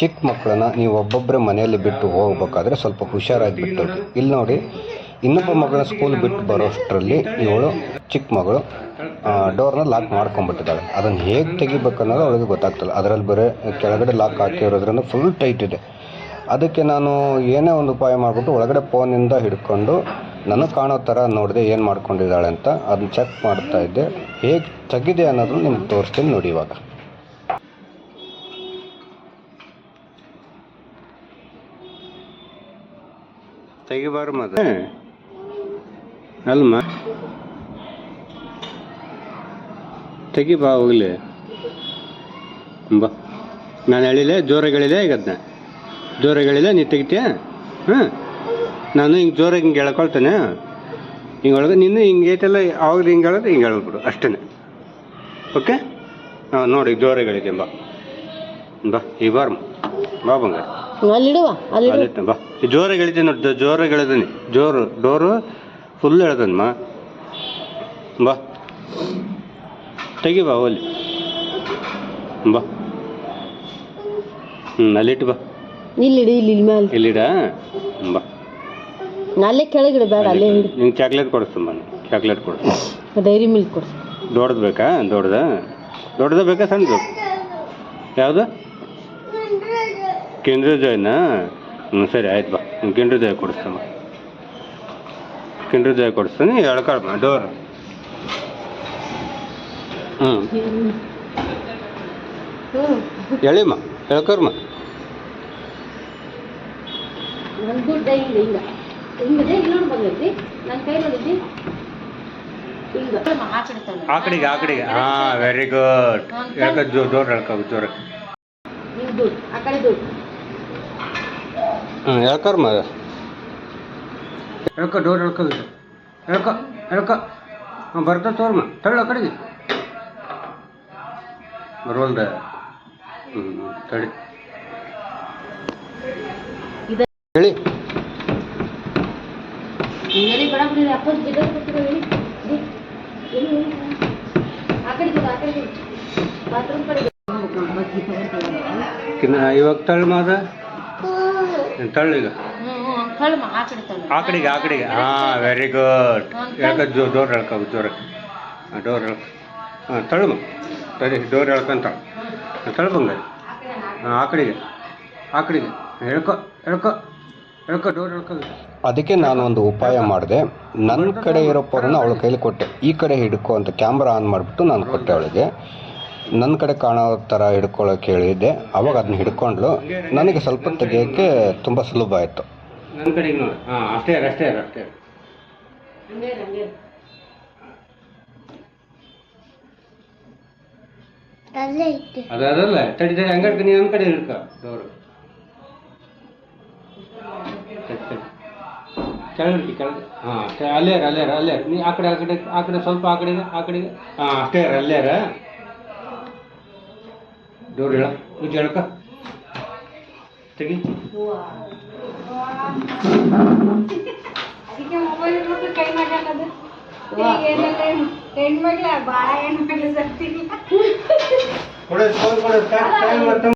ಚಿಕ್ಕ ಮಕ್ಕಳನ್ನ ನೀವು ಒಬ್ಬೊಬ್ಬರೇ ಮನೆಯಲ್ಲಿ ಬಿಟ್ಟು ಹೋಗ್ಬೇಕಾದ್ರೆ ಸ್ವಲ್ಪ ಹುಷಾರಾಗಿ ಬಿಟ್ಟು ಇಲ್ಲಿ ನೋಡಿ, ಇನ್ನೊಬ್ಬ ಮಗಳ ಸ್ಕೂಲ್ ಬಿಟ್ಟು ಬರೋಷ್ಟರಲ್ಲಿ ಇವಳು ಚಿಕ್ಕ ಮಗಳು ಡೋರ್ನ ಲಾಕ್ ಮಾಡ್ಕೊಂಡ್ಬಿಟ್ಟಿದ್ದಾಳೆ. ಅದನ್ನು ಹೇಗೆ ತೆಗಿಬೇಕನ್ನೋದು ಅವಳಿಗೆ ಗೊತ್ತಾಗ್ತಿಲ್ಲ. ಅದರಲ್ಲಿ ಬರೀ ಕೆಳಗಡೆ ಲಾಕ್ ಹಾಕಿರೋದ್ರಿಂದ ಫುಲ್ ಟೈಟ್ ಇದೆ. ಅದಕ್ಕೆ ನಾನು ಏನೇ ಒಂದು ಉಪಾಯ ಮಾಡಿಬಿಟ್ಟು ಒಳಗಡೆ ಫೋನಿಂದ ಹಿಡ್ಕೊಂಡು, ನನಗೆ ಕಾಣೋ ಥರ ನೋಡಿದೆ ಏನು ಮಾಡ್ಕೊಂಡಿದ್ದಾಳೆ ಅಂತ ಅದನ್ನ ಚೆಕ್ ಮಾಡ್ತಾ ಇದ್ದೆ. ಹೇಗೆ ತೆಗಿದೆ ಅನ್ನೋದನ್ನು ನಿಮ್ಗೆ ತೋರಿಸ್ತೀನಿ ನೋಡಿ ಇವಾಗ. ತೆಗಿಬಾರ ಮತ್ತೆ ಅಲ್ಮ? ತೆಗಿ ಬಾ ಹೋಗ್ಲಿ. ಬಾ. ನಾನು ಹೇಳಿದೆ ಜೋರಾಗಿಳಿದೆ ಈಗ ಅದನ್ನ ಜೋರಾಗಿ ಹೇಳಿಲ್ಲ, ನೀ ತೆಗಿತೀಯ? ಹಾಂ. ನಾನು ಹಿಂಗೆ ಜೋರಾಗಿ ಹಿಂಗೆ ಹೇಳ್ಕೊಳ್ತೇನೆ. ಹಿಂಗೆ ಒಳಗೆ ನಿನ್ನ ಹಿಂಗೆ ಐತೆಲ್ಲ ಅವಾಗ ಹಿಂಗೆ ಹೇಳೋದು, ಹಿಂಗೆ ಹೇಳ್ಬಿಡು ಅಷ್ಟೇ. ಓಕೆ? ಹಾಂ ನೋಡಿ, ಜೋರಾಗಿ ಬಾ. ಬಾ, ಈ ಬಾರ್ಮ. ಬಾ ಬಂಗಾರ. ಅಲ್ಲಿಡುವ ಅಲ್ಲಿ ಅಲ್ಲಿತ್ತ ಬಾ. ಜೋರಾಗಿ ಹೇಳಿದ್ದೀನಿ ನೋಡಿ ಜೋರಾಗಿ ಜೋರು ಡೋರು ಫುಲ್ ಎಳೆದನ್ಮ ಬಾ. ತೆಗಿ ಬಾ ಓಲಿ ಬಾ. ಹ್ಞೂ ಅಲ್ಲಿಟ್ಟು ಬಾ. ಇಲ್ಲಿಡು ಇಲ್ಲಿ ಇಲ್ಲಿ ಮೇಲೆ. ಇಲ್ಲಿಡ? ಬಾ. ಅಲ್ಲೇ ಕೆಳಗಿಡು ಬೇಡ ಅಲ್ಲೇ ಹಿಡು ನಿಂಗೆ ಚಾಕ್ಲೇಟ್ ಕೊಡಿಸ್ತಮ್ಮ ಚಾಕ್ಲೇಟ್ ಕೊಡಿಸ್ತು ಡೈರಿ ಮಿಲ್ಕ್ ಕೊಡು ದೊಡ್ಡದು ಬೇಕಾ? ದೊಡ್ಡದ? ದೊಡ್ಡದ ಬೇಕಾ ಸಣ್ಣದು? ಯಾವುದು? ಕೇಂದ್ರ ಜಾಯ್ನಾ? ಹ್ಞೂ ಸರಿ ಆಯ್ತು ಬಾ. ಕೇಂದ್ರ ಜಾಯ್ ಕೊಡಿಸ್ತಮ್ಮ ಕೇಂದ್ರ ಜಾಯ್ ಕೊಡಿಸ್ತಾನೆ ಎಳ್ಕೊಳ್ಮ ಡೋರ್ ಹ್ಞೂ ಎಳಿಮ್ಮ ಎಳ್ಕೊರ್ಮ ನನ್ನ ದುಡ್ಡು ಹಿಂಗೆ. ಹಿಂಗೆ ಹಿಂಗಿದೆ ಇಲ್ಲಿ ನೋಡಿ ಬಂದೈತಿ ನನ್ನ ಕೈ ನೋಡಿದ್ದಿ ಹಿಂಗೆ. ಹಾಕಿಡ್ತಾನೆ ಆ ಕಡೆಗೆ ಆ ಕಡೆಗೆ. ಹಾಂ ವೆರಿ ಗುಡ್ ಎಳ್ಕ ಜೋ ಡೋರ್ ಎಳ್ಕೊ ಜೋರ. ಹಿಂಗೆ ದುಡ್ಡು ಆ ಎಳ್ಕ ಹ್ಞೂ ಡೋರ್ ಎಳ್ಕೊ ಎಳ್ಕೊ. ಎಳ್ಕ ಹಾಂ ಬರ್ತಾ ತೋರ್ಮ. ತಳ್ಳ ಆ ಕಡೆಗೆ. ಬರೋಲ್ದ ಹ್ಞೂ ತಡಿ ಇದೆ. ಹೇಳಿ. ಇವಾಗ ತಳ್ಳ ಮಾದ ತಳ್ಳು ಈಗ ಆಕಡೆಗೆ ಹ್ಞೂ ಕಳ್ಮ ಹಾಕಿಡ್ತಾನೆ ಆ ಕಡೆಗೆ. ಆ ಕಡೆಗೆ ಹಾಂ ವೆರಿ ಗುಡ್ ಯಾಕೆ ಜೋ ಡೋರ್ ಎಳ್ಕೊ ಜೋರ ಹಾಂ ಡೋರ್ ಎಳ್ಕ ಹಾಂ ತಳ್ಳು ಸರಿ ಡೋರ್ ಎಳ್ಕೊಂತ ತಳ್ಕೊಂಗ ಆಕಡೆಗೆ ಹಾಂ ಆ ಕಡೆಗೆ. ಆ ಕಡೆಗೆ. ಹೇಳ್ಕೊ ಹೇಳ್ಕೊ ಹೇಳ್ಕೊ ಡೋರ್ ಹೇಳ್ಕೊ ಅದಕ್ಕೆ ನಾನು ಒಂದು ಉಪಾಯ ಮಾಡಿದೆ. ನನ್ನ ಕಡೆ ಇರೋ ಪೋರನ್ನ ಅವಳ ಕೈಲಿ ಕೊಟ್ಟೆ. ಈ ಕಡೆ ಹಿಡ್ಕೊ ಅಂತ ಕ್ಯಾಮ್ರಾ ಆನ್ ಮಾಡಿಬಿಟ್ಟು ನಾನು ಕೊಟ್ಟೆ ಅವಳಿಗೆ. ನನ್ನ ಕಡೆ ಕಾಣೋ ಥರ ಹಿಡ್ಕೊಳ್ಳೋಕೆ ಹೇಳಿದ್ದೆ. ಅವಾಗ ಅದನ್ನ ಹಿಡ್ಕೊಂಡ್ಲು ನನಗೆ ಸ್ವಲ್ಪ ತೆಗೆಯೋಕ್ಕೆ ತುಂಬ ಸುಲಭ ಆಯಿತು. ನನ್ನ ಕಡೆಗೆ ನೋಡಿ. ಹಾಂ ಅಷ್ಟೇ ಅಷ್ಟೇ ಅಷ್ಟೇ ಅದಲ್ಲ. ತಡಿ ತಡಿ ಹಂಗೆ ನೀನು ನನ್ನ ಕಡೆ ಹಿಡ್ಕ. ಡೋರು ಕೆಳಗೆ ಕೆಳಗೆ. ಹಾಂ ಅಷ್ಟೇ ಅಲ್ಲೇ ಇರು, ಅಲ್ಲೇ ಅಲ್ಲೇ ನೀ ಆ ಕಡೆ ಆ ಕಡೆ ಆ ಕಡೆ ಸ್ವಲ್ಪ ಆ ಕಡೆಗೆ ಆ ಕಡೆಗೆ. ಹಾಂ ಅಷ್ಟೇ ಇರು, ಡೋರ್ ಹೇಳ ಇದು ಹೇಳ್ಕ ತೆಗಿ ಅದಕ್ಕೆ ಮೊಬೈಲ್ ಇಟ್ಬಿಟ್ಟು ಕೈ ಮಾಡ್ಯಾಕದು ಹೆಣ್ಮಗ್ಳ ಬಾಳ ಹೆಣ್ಮಕ್ಳು ಸತ್ತಿಲ್ಲ ಕೊಡು ಫೋನ್ ಕೊಡು